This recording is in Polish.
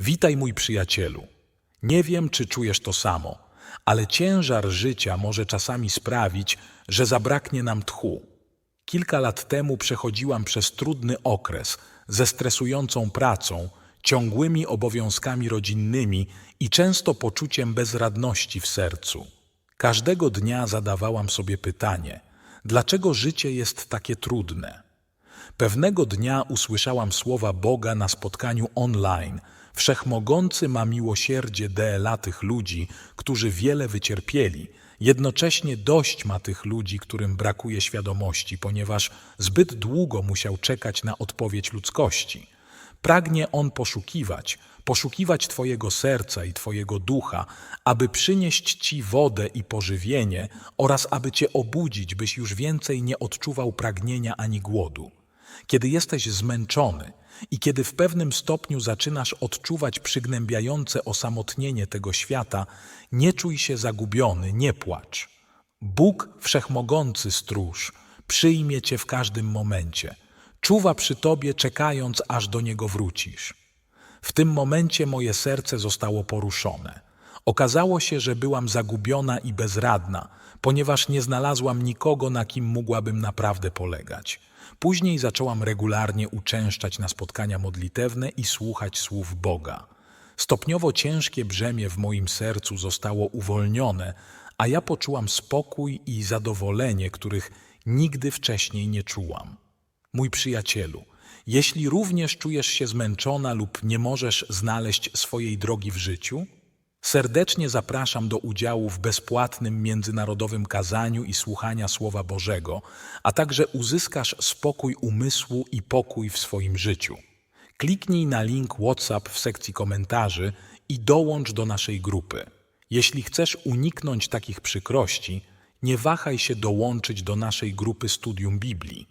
Witaj, mój przyjacielu. Nie wiem, czy czujesz to samo, ale ciężar życia może czasami sprawić, że zabraknie nam tchu. Kilka lat temu przechodziłam przez trudny okres ze stresującą pracą, ciągłymi obowiązkami rodzinnymi i często poczuciem bezradności w sercu. Każdego dnia zadawałam sobie pytanie: dlaczego życie jest takie trudne? Pewnego dnia usłyszałam słowa Boga na spotkaniu online. Wszechmogący ma miłosierdzie dla tych ludzi, którzy wiele wycierpieli. Jednocześnie dość ma tych ludzi, którym brakuje świadomości, ponieważ zbyt długo musiał czekać na odpowiedź ludzkości. Pragnie On poszukiwać, poszukiwać Twojego serca i Twojego ducha, aby przynieść Ci wodę i pożywienie oraz aby Cię obudzić, byś już więcej nie odczuwał pragnienia ani głodu. Kiedy jesteś zmęczony i kiedy w pewnym stopniu zaczynasz odczuwać przygnębiające osamotnienie tego świata, nie czuj się zagubiony, nie płacz. Bóg, wszechmogący stróż, przyjmie cię w każdym momencie. Czuwa przy tobie, czekając, aż do niego wrócisz. W tym momencie moje serce zostało poruszone. Okazało się, że byłam zagubiona i bezradna, ponieważ nie znalazłam nikogo, na kim mogłabym naprawdę polegać. Później zaczęłam regularnie uczęszczać na spotkania modlitewne i słuchać słów Boga. Stopniowo ciężkie brzemię w moim sercu zostało uwolnione, a ja poczułam spokój i zadowolenie, których nigdy wcześniej nie czułam. Mój przyjacielu, jeśli również czujesz się zmęczona lub nie możesz znaleźć swojej drogi w życiu, serdecznie zapraszam do udziału w bezpłatnym międzynarodowym kazaniu i słuchania Słowa Bożego, a także uzyskasz spokój umysłu i pokój w swoim życiu. Kliknij na link WhatsApp w sekcji komentarzy i dołącz do naszej grupy. Jeśli chcesz uniknąć takich przykrości, nie wahaj się dołączyć do naszej grupy studium Biblii.